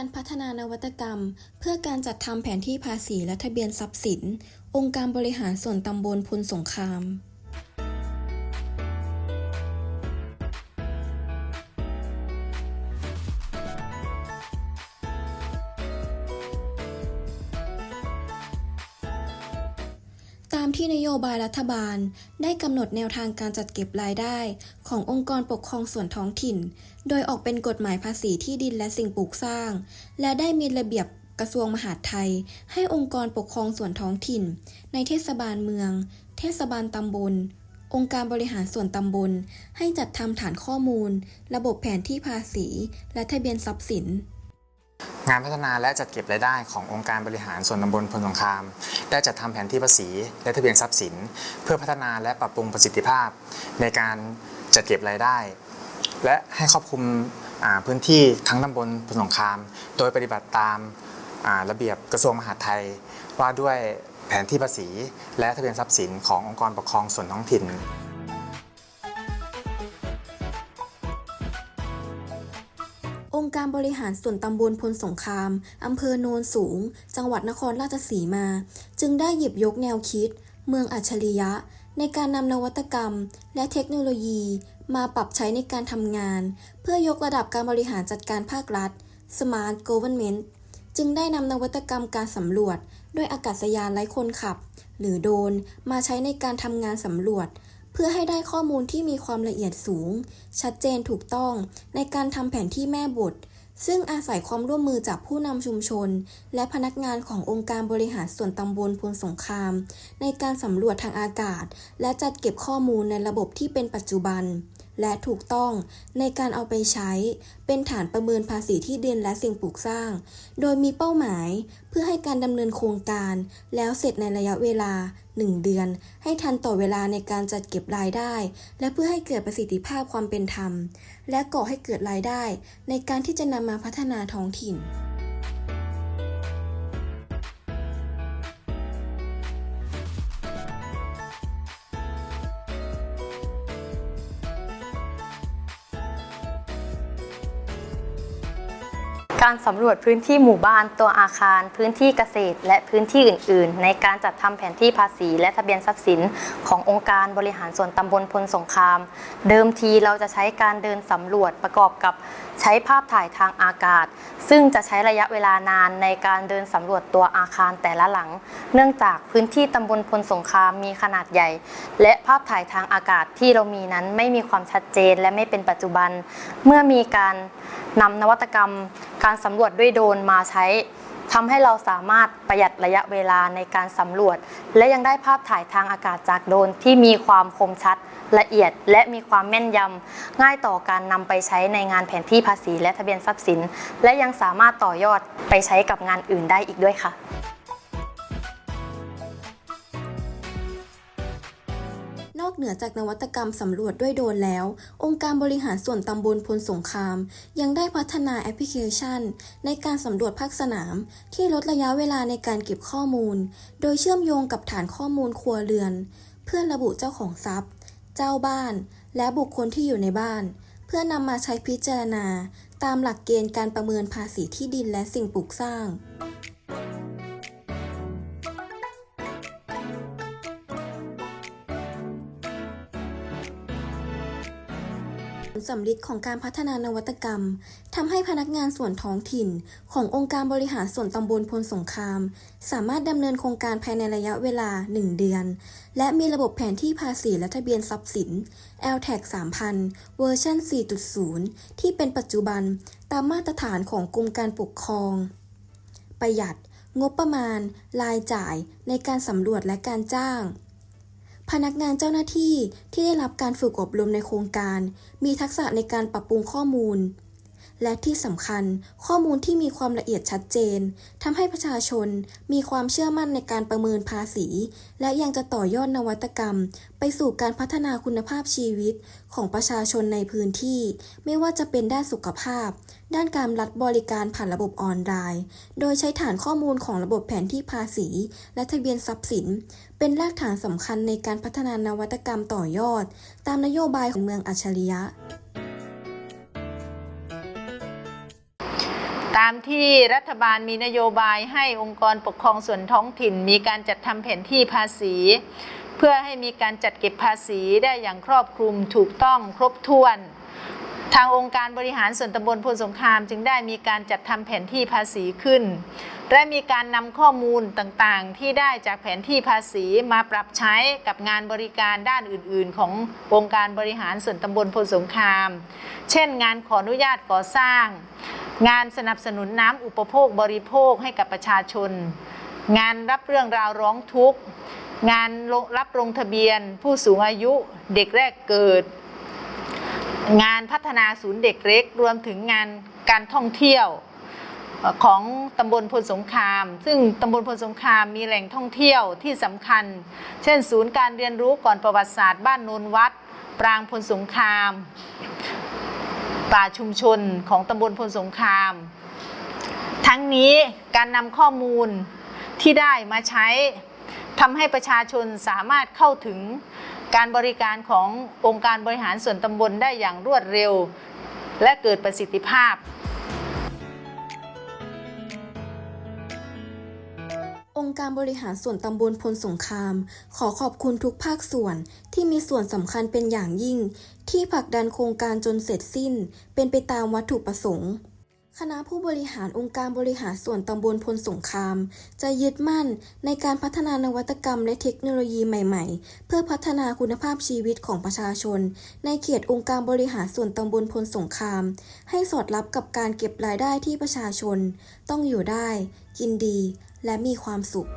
การพัฒนานวัตกรรม เพื่อการจัดทำแผนที่ภาษีและทะเบียนทรัพย์สิน องค์การบริหารส่วนตำบลพุนสงคราม ตามที่นโยบายรัฐบาลได้กำหนดแนวทางการจัดเก็บรายได้ขององค์กรปกครองส่วนท้องถิ่น โดยออกเป็นกฎหมายภาษีที่ดินและสิ่งปลูกสร้าง และได้มีระเบียบกระทรวงมหาดไทย ให้องค์กรปกครองส่วนท้องถิ่น ในเทศบาลเมือง เทศบาลตำบล องค์การบริหารส่วนตำบล ให้จัดทำฐานข้อมูล ระบบแผนที่ภาษี และทะเบียนทรัพย์สิน งานพัฒนาและจัดเก็บรายได้ขององค์การบริหารส่วนตำบลพลสงคราม ได้จัดทำแผนที่ภาษีและทะเบียนทรัพย์สิน เพื่อพัฒนาและปรับปรุงประสิทธิภาพ ในการจัดเก็บรายได้ และให้ครอบคลุมพื้นที่ทั้งตำบลพลสงคราม โดยปฏิบัติตามาระเบียบกระทรวงมหาดไทย ว่าด้วยแผนที่ภาษี และทะเบียนทรัพย์สินขององค์กรปกครองส่วนท้องถิ่น การบริหารส่วนตำบลพลสงคราม อำเภอโนนสูง จังหวัดนครราชสีมา จึงได้หยิบยกแนวคิด เมืองอัจฉริยะ ในการนำนวัตกรรม และเทคโนโลยี มาปรับใช้ในการทำงาน เพื่อยกระดับการบริหารจัดการภาครัฐ Smart Government จึงได้นำนวัตกรรมการสำรวจ ด้วยอากาศยานไร้คนขับ หรือโดรนมาใช้ในการทำงานสำรวจ เพื่อให้ได้ข้อมูลที่มีความละเอียดสูง ชัดเจนถูกต้องในการทำแผนที่แม่บท ซึ่งอาศัยความร่วมมือจากผู้นำชุมชน และพนักงานขององค์การบริหารส่วนตำบลพลสงคราม ในการสำรวจทางอากาศ และจัดเก็บข้อมูลในระบบที่เป็นปัจจุบัน และถูกต้องในการเอาไปใช้ เป็นฐานประเมินภาษีที่ดินและสิ่งปลูกสร้าง โดยมีเป้าหมายเพื่อให้การดำเนินโครงการ แล้วเสร็จในระยะเวลา 1 เดือน ให้ทันต่อเวลาในการจัดเก็บรายได้ และเพื่อให้เกิดประสิทธิภาพความเป็นธรรม และก่อให้เกิดรายได้ ในการที่จะนำมาพัฒนาท้องถิ่น การสำรวจพื้นที่หมู่บ้านตัวอาคาร พื้นที่เกษตร และพื้นที่อื่น ๆ ในการจัดทำแผนที่ภาษี และทะเบียนทรัพย์สิน ขององค์การบริหารส่วนตำบลพลสงคราม เดิมทีเราจะใช้การเดินสำรวจประกอบกับใช้ภาพถ่ายทางอากาศ ซึ่งจะใช้ระยะเวลานานในการเดินสำรวจตัวอาคารแต่ละหลัง เนื่องจากพื้นที่ตำบลพลสงครามมีขนาดใหญ่ และภาพถ่ายทางอากาศที่เรามีนั้นไม่มีความชัดเจนและไม่เป็นปัจจุบัน เมื่อมีการนำนวัตกรรมการสำรวจด้วยโดรนมาใช้ทำให้เราสามารถประหยัดระยะเวลาในการสำรวจ และยังได้ภาพถ่ายทางอากาศจากโดรนที่มีความคมชัด ละเอียด และมีความแม่นยำง่ายต่อการนำไปใช้ในงานแผนที่ภาษีและทะเบียนทรัพย์สิน และยังสามารถต่อยอดไปใช้กับงานอื่นได้อีกด้วยค่ะ เหนือจากนวัตกรรมสำรวจด้วยโดรนแล้ว องค์การบริหารส่วนตำบลพลสงคราม ยังได้พัฒนาแอปพลิเคชัน ในการสำรวจภาคสนาม ที่ลดระยะเวลาในการเก็บข้อมูล โดยเชื่อมโยงกับฐานข้อมูลครัวเรือน เพื่อระบุเจ้าของทรัพย์ เจ้าบ้าน และบุคคลที่อยู่ในบ้าน เพื่อนำมาใช้พิจารณา ตามหลักเกณฑ์การประเมินภาษีที่ดินและสิ่งปลูกสร้าง สำลิดของการพัฒนานวัตกรรมทำให้พนักงานส่วนท้องถิ่น ขององค์การบริหารส่วนตำบลพลสงคราม สามารถดำเนินโครงการภายในระยะเวลา 1 เดือน และมีระบบแผนที่ภาษีและทะเบียนทรัพย์สิน LTAG 3000 เวอร์ชัน4.0 ที่เป็นปัจจุบันตามมาตรฐานของกรมการปกครอง ประหยัด งบประมาณ รายจ่าย ในการสำรวจและการจ้าง พนักงานเจ้าหน้าที่ที่ได้รับการฝึกอบรมในโครงการ มีทักษะในการปรับปรุงข้อมูล และที่สำคัญข้อมูลที่มีความละเอียดชัดเจนทำให้ประชาชนมีความเชื่อมั่นในการประเมินภาษี และยังจะต่อยอดนวัตกรรม ไปสู่การพัฒนาคุณภาพชีวิตของประชาชนในพื้นที่ ไม่ว่าจะเป็นด้านสุขภาพ ด้านการรับบริการผ่านระบบออนไลน์ โดยใช้ฐานข้อมูลของระบบแผนที่ภาษี และทะเบียนทรัพย์สิน เป็นรากฐานสำคัญในการพัฒนานวัตกรรมต่อยอด ตามนโยบายของเมืองอัจฉริยะามที่รัฐบาลมีนโยบายให้องค์กรปกครองส่วนท้องถิ่น มีการจัดทำแผนที่ภาษี เพื่อให้มีการจัดเก็บภาษีได้อย่างครอบคลุมถูกต้องครบถ้วน ทางองค์การบริหารส่วนตำบลพลสงครามจึงได้มีการจัดทำแผนที่ภาษีขึ้น และมีการนำข้อมูลต่างๆ ที่ได้จากแผนที่ภาษีมาปรับใช้กับงานบริการด้านอื่น ๆ ขององค์การบริหารส่วนตำบลพลสงคราม เช่น งานขออนุญาตก่อสร้าง งานสนับสนุนน้ำอุปโภคบริโภคให้กับประชาชน งานรับเรื่องราวร้องทุกข์ งานรับลงทะเบียน ผู้สูงอายุเด็กแรกเกิด งานพัฒนาศูนย์เด็กเล็ก รวมถึงงานการท่องเที่ยวของตำบลพลสงคราม ซึ่งตำบลพลสงครามมีแหล่งท่องเที่ยวที่สำคัญ เช่น ศูนย์การเรียนรู้ก่อนประวัติศาสตร์บ้านโนนวัด ปรางพลสงคราม ป่าชุมชนของตำบลพลสงคราม ทั้งนี้การนำข้อมูลที่ได้มาใช้ทำให้ประชาชนสามารถเข้าถึงการบริการขององค์การบริหารส่วนตำบลได้อย่างรวดเร็ว และเกิดประสิทธิภาพ การบริหารส่วนตำบลพลสงคราม ขอขอบคุณทุกภาคส่วนที่มีส่วนสำคัญเป็นอย่างยิ่ง ที่ผลักดันโครงการจนเสร็จสิ้น เป็นไปตามวัตถุประสงค์คณะผู้บริหารองค์การบริหารส่วนตำบลพลสงคราม จะยึดมั่นในการพัฒนานวัตกรรมและเทคโนโลยีใหม่ๆ เพื่อพัฒนาคุณภาพชีวิตของประชาชน ในเขตองค์การบริหารส่วนตำบลพลสงคราม ให้สอดรับกับการเก็บรายได้ที่ประชาชน ต้องอยู่ได้ กินดี และมีความสุข